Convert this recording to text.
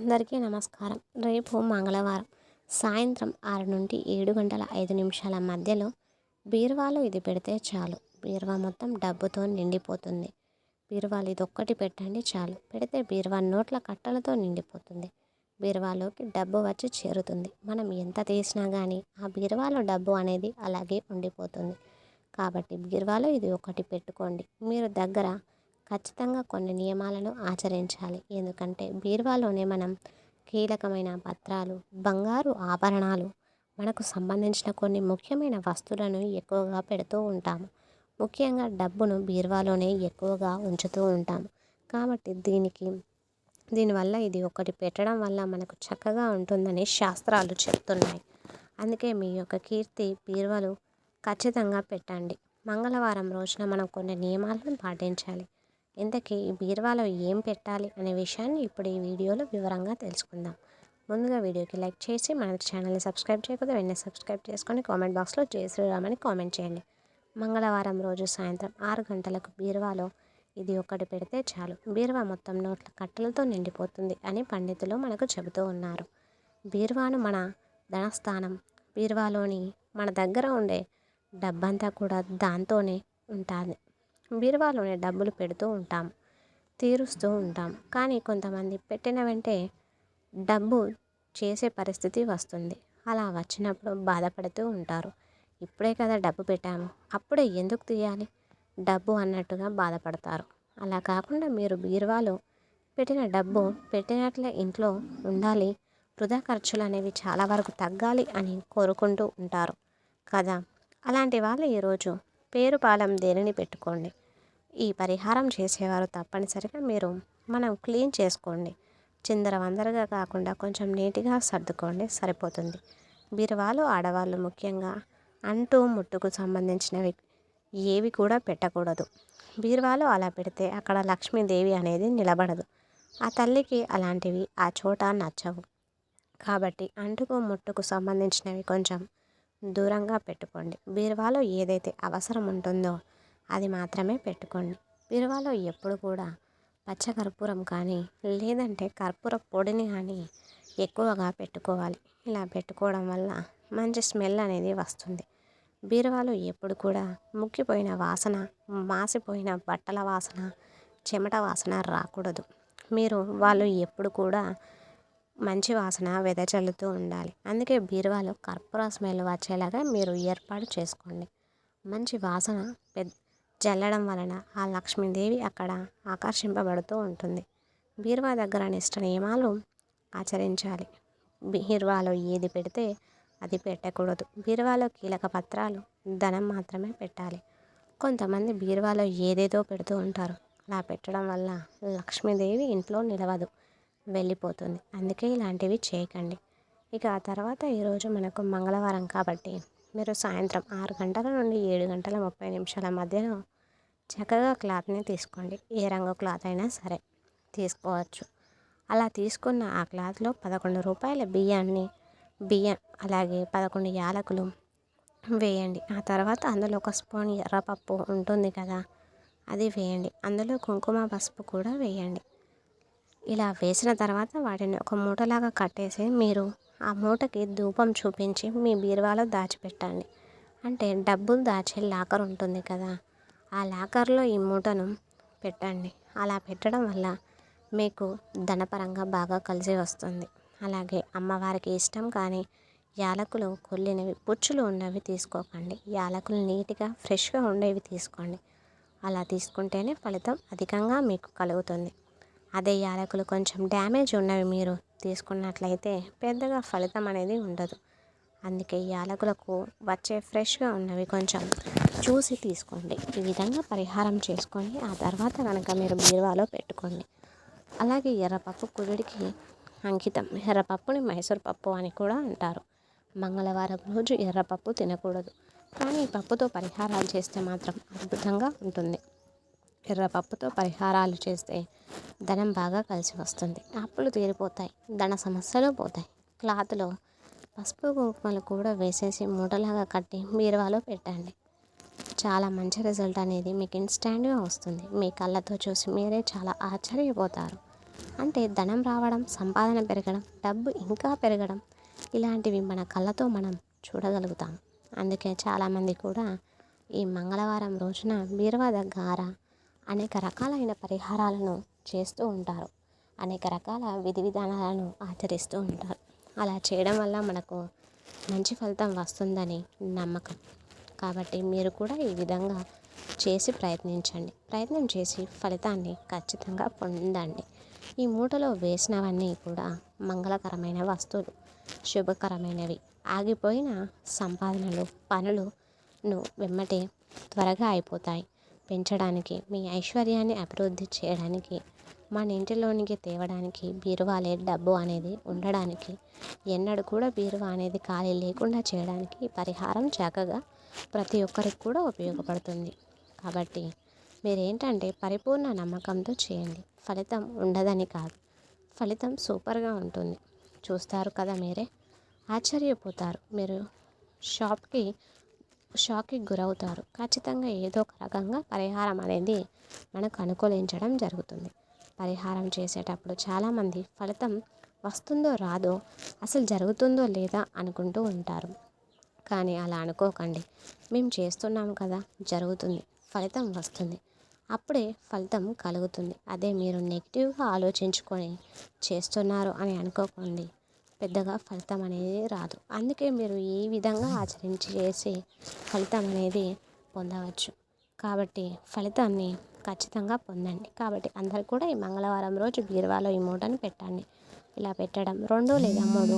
అందరికీ నమస్కారం. రేపు మంగళవారం సాయంత్రం ఆరు నుండి ఏడు గంటల ఐదు నిమిషాల మధ్యలో బీరువాలో ఇది పెడితే చాలు. బీరువా మొత్తం డబ్బుతో నిండిపోతుంది. బీరువాలు ఇది ఒక్కటి పెట్టండి చాలు. పెడితే బీరువా నోట్ల కట్టలతో నిండిపోతుంది. బీరువాలోకి డబ్బు వచ్చి చేరుతుంది. మనం ఎంత తీసినా కానీ ఆ బీరువాలో డబ్బు అనేది అలాగే ఉండిపోతుంది. కాబట్టి బీరువాలో ఇది ఒకటి పెట్టుకోండి. మీరు దగ్గర ఖచ్చితంగా కొన్ని నియమాలను ఆచరించాలి. ఎందుకంటే బీరువాలోనే మనం కీలకమైన పత్రాలు బంగారు ఆభరణాలు మనకు సంబంధించిన కొన్ని ముఖ్యమైన వస్తువులను ఎక్కువగా పెడుతూ ఉంటాము. ముఖ్యంగా డబ్బును బీరువాలోనే ఎక్కువగా ఉంచుతూ ఉంటాము. కాబట్టి దీనికి దీనివల్ల ఇది ఒకటి పెట్టడం వల్ల మనకు చక్కగా ఉంటుందని శాస్త్రాలు చెప్తున్నాయి. అందుకే మీ యొక్క కీర్తి బీరువాలు ఖచ్చితంగా పెట్టండి. మంగళవారం రోజున మనం కొన్ని నియమాలను పాటించాలి. ఇంతకీ ఈ బీరువాలో ఏం పెట్టాలి అనే విషయాన్ని ఇప్పుడు ఈ వీడియోలో వివరంగా తెలుసుకుందాం. ముందుగా వీడియోకి లైక్ చేసి మన ఛానల్ని సబ్స్క్రైబ్ చేయకపోతే వెంటనే సబ్స్క్రైబ్ చేసుకొని కామెంట్ బాక్స్లో జయ శ్రీరామని కామెంట్ చేయండి. మంగళవారం రోజు సాయంత్రం ఆరు గంటలకు బీరువాలో ఇది ఒకటి పెడితే చాలు. బీరువా మొత్తం నోట్ల కట్టలతో నిండిపోతుంది అని పండితులు మనకు చెబుతూ ఉన్నారు. బీరువాను మన ధనస్థానం బీరువాలోని మన దగ్గర ఉండే డబ్బంతా కూడా దాంతోనే ఉంటుంది. బీరువాలోనే డబ్బులు పెడుతూ ఉంటాం తీరుస్తూ ఉంటాం. కానీ కొంతమంది పెట్టిన వెంటే డబ్బు చేసే పరిస్థితి వస్తుంది. అలా వచ్చినప్పుడు బాధపడుతూ ఉంటారు. ఇప్పుడే కదా డబ్బు పెట్టాము. అప్పుడే ఎందుకు తీయాలి? డబ్బు అన్నట్టుగా బాధపడతారు. అలా కాకుండా మీరు బీరువాలో పెట్టిన డబ్బు పెట్టినట్లే ఇంట్లో ఉండాలి. వృధా ఖర్చులు అనేవి చాలా వరకు తగ్గాలి అని కోరుకుంటూ ఉంటారు కదా. అలాంటి వాళ్ళు ఈరోజు పేరు పాలెం దేనిని పెట్టుకోండి? ఈ పరిహారం చేసేవారు తప్పనిసరిగా మీరు మనం క్లీన్ చేసుకోండి. చిందర వందరగా కాకుండా కొంచెం నీట్గా సర్దుకోండి. సరిపోతుంది. బీరువాలు ఆడవాళ్ళు ముఖ్యంగా అంటూ ముట్టుకు సంబంధించినవి. ఏవి కూడా పెట్టకూడదు. బీరువాలో అలా పెడితే అక్కడ లక్ష్మీదేవి అనేది నిలబడదు. ఆ తల్లికి అలాంటివి ఆ చోట నచ్చవు. కాబట్టి అంటుకు ముట్టుకు సంబంధించినవి కొంచెం దూరంగా పెట్టుకోండి. బీరువాలో ఏదైతే అవసరం ఉంటుందో అది మాత్రమే పెట్టుకోండి. బీరువాలో ఎప్పుడు కూడా పచ్చ కర్పూరం కానీ లేదంటే కర్పూర పొడిని కానీ ఎక్కువగా పెట్టుకోవాలి. ఇలా పెట్టుకోవడం వల్ల మంచి స్మెల్ అనేది వస్తుంది. బీరువాలో ఎప్పుడు కూడా ముక్కిపోయిన వాసన మాసిపోయిన బట్టల వాసన చెమట వాసన రాకూడదు. మీరు వాళ్ళు ఎప్పుడు కూడా మంచి వాసన వెదజల్లుతూ ఉండాలి. అందుకే బీరువాలో కర్పూర స్మెల్ వచ్చేలాగా మీరు ఏర్పాటు చేసుకోండి. మంచి వాసన పెద్ద జల్లడం వలన ఆ లక్ష్మీదేవి అక్కడ ఆకర్షింపబడుతూ ఉంటుంది. బీరువా దగ్గర నిష్ట నియమాలు ఆచరించాలి. బీరువాలో ఏది పెడితే అది పెట్టకూడదు. బీరువాలో కీలక పత్రాలు ధనం మాత్రమే పెట్టాలి. కొంతమంది బీరువాలో ఏదేదో పెడుతూ ఉంటారు. అలా పెట్టడం వల్ల లక్ష్మీదేవి ఇంట్లో నిలవదు వెళ్ళిపోతుంది. అందుకే ఇలాంటివి చేయకండి. ఇక ఆ తర్వాత ఈరోజు మనకు మంగళవారం కాబట్టి మీరు సాయంత్రం ఆరు గంటల నుండి ఏడు గంటల ముప్పై నిమిషాల మధ్యలో చక్కగా క్లాత్ని తీసుకోండి. ఏ రంగు క్లాత్ అయినా సరే తీసుకోవచ్చు. అలా తీసుకున్న ఆ క్లాత్లో పదకొండు రూపాయల బియ్యాన్ని బియ్యం అలాగే పదకొండు యాలకులు వేయండి. ఆ తర్వాత అందులో ఒక స్పూన్ ఎర్రపప్పు ఉంటుంది కదా అది వేయండి. అందులో కుంకుమ పసుపు కూడా వేయండి. ఇలా వేసిన తర్వాత వాటిని ఒక మూటలాగా కట్టేసి మీరు ఆ మూటకి ధూపం చూపించి మీ బీరువాలో దాచిపెట్టండి. అంటే డబ్బులు దాచే లాకర్ ఉంటుంది కదా ఆ లాకర్లో ఈ మూటను పెట్టండి. అలా పెట్టడం వల్ల మీకు ధనపరంగా బాగా కలిసి వస్తుంది. అలాగే అమ్మవారికి ఇష్టం కానీ యాలకులు కొల్లినవి పుచ్చులు ఉన్నవి తీసుకోకండి. యాలకులు నీట్గా ఫ్రెష్గా ఉండేవి తీసుకోండి. అలా తీసుకుంటేనే ఫలితం అధికంగా మీకు కలుగుతుంది. అదే యాలకులు కొంచెం డ్యామేజ్ ఉన్నవి మీరు తీసుకున్నట్లయితే పెద్దగా ఫలితం అనేది ఉండదు. అందుకే యాలకులకు వచ్చే ఫ్రెష్గా ఉన్నవి కొంచెం చూసి తీసుకోండి. ఈ విధంగా పరిహారం చేసుకోండి ఆ తర్వాత కనుక మీరు బీరువాలో పెట్టుకోండి. అలాగే ఎర్రపప్పు కుదుడికి అంకితం. ఎర్రపప్పుని మైసూర్ పప్పు అని కూడా అంటారు. మంగళవారం రోజు ఎర్రపప్పు తినకూడదు. కానీ పప్పుతో పరిహారాలు చేస్తే మాత్రం అద్భుతంగా ఉంటుంది. ఎర్రపప్పుతో పరిహారాలు చేస్తే ధనం బాగా కలిసి వస్తుంది. అప్పులు తీరిపోతాయి ధన సమస్యలు పోతాయి. క్లాత్లో పసుపు కుంకుమలు కూడా వేసేసి మూటలాగా కట్టి బీరువాలో పెట్టండి. చాలా మంచి రిజల్ట్ అనేది మీకు ఇన్స్టాంట్గా వస్తుంది. మీ కళ్ళతో చూసి మీరే చాలా ఆశ్చర్యపోతారు. అంటే ధనం రావడం సంపాదన పెరగడం డబ్బు ఇంకా పెరగడం ఇలాంటివి మన కళ్ళతో మనం చూడగలుగుతాం. అందుకే చాలామంది కూడా ఈ మంగళవారం రోజున బీరువా దగ్గర అనేక రకాలైన పరిహారాలను చేస్తూ ఉంటారు. అనేక రకాల విధి విధానాలను ఆచరిస్తూ ఉంటారు. అలా చేయడం వల్ల మనకు మంచి ఫలితం వస్తుందని నమ్మకం. కాబట్టి మీరు కూడా ఈ విధంగా చేసి ప్రయత్నించండి. ప్రయత్నం చేసి ఫలితాన్ని ఖచ్చితంగా పొందండి. ఈ మూటలో వేసినవన్నీ కూడా మంగళకరమైన వస్తువులు శుభకరమైనవి. ఆగిపోయిన సంపాదనలు పనులను వెమ్మటే త్వరగా అయిపోతాయి. పెంచడానికి మీ ఐశ్వర్యాన్ని అభివృద్ధి చేయడానికి మన ఇంటిలోనికి తేవడానికి బీరువాలే డబ్బు అనేది ఉండడానికి ఎన్నడూ కూడా బీరువా అనేది ఖాళీ లేకుండా చేయడానికి ఈ పరిహారం చక్కగా ప్రతి ఒక్కరికి కూడా ఉపయోగపడుతుంది. కాబట్టి మీరు ఏంటంటే పరిపూర్ణ నమ్మకంతో చేయండి. ఫలితం ఉండదని కాదు. ఫలితం సూపర్గా ఉంటుంది. చూస్తారు కదా మీరే. ఆశ్చర్యపోతారు. మీరు షాప్కి షాక్కి గురవుతారు. ఖచ్చితంగా ఏదో ఒక రకంగా పరిహారం అనేది మనకు అనుకూలించడం జరుగుతుంది. పరిహారం చేసేటప్పుడు చాలామంది ఫలితం వస్తుందో రాదో అసలు జరుగుతుందో లేదా అనుకుంటూ ఉంటారు. కానీ అలా అనుకోకండి. మేము చేస్తున్నాం కదా జరుగుతుంది ఫలితం వస్తుంది. అప్పుడే ఫలితం కలుగుతుంది. అదే మీరు నెగిటివ్గా ఆలోచించుకొని చేస్తున్నారు అని అనుకోకండి. పెద్దగా ఫలితం అనేది రాదు. అందుకే మీరు ఈ విధంగా ఆచరించి చేసి ఫలితం అనేది పొందవచ్చు. కాబట్టి ఫలితాన్ని ఖచ్చితంగా పొందండి. కాబట్టి అందరు కూడా ఈ మంగళవారం రోజు బీరువాలో ఈ మూటను పెట్టండి. ఇలా పెట్టడం రెండు లేదా మూడు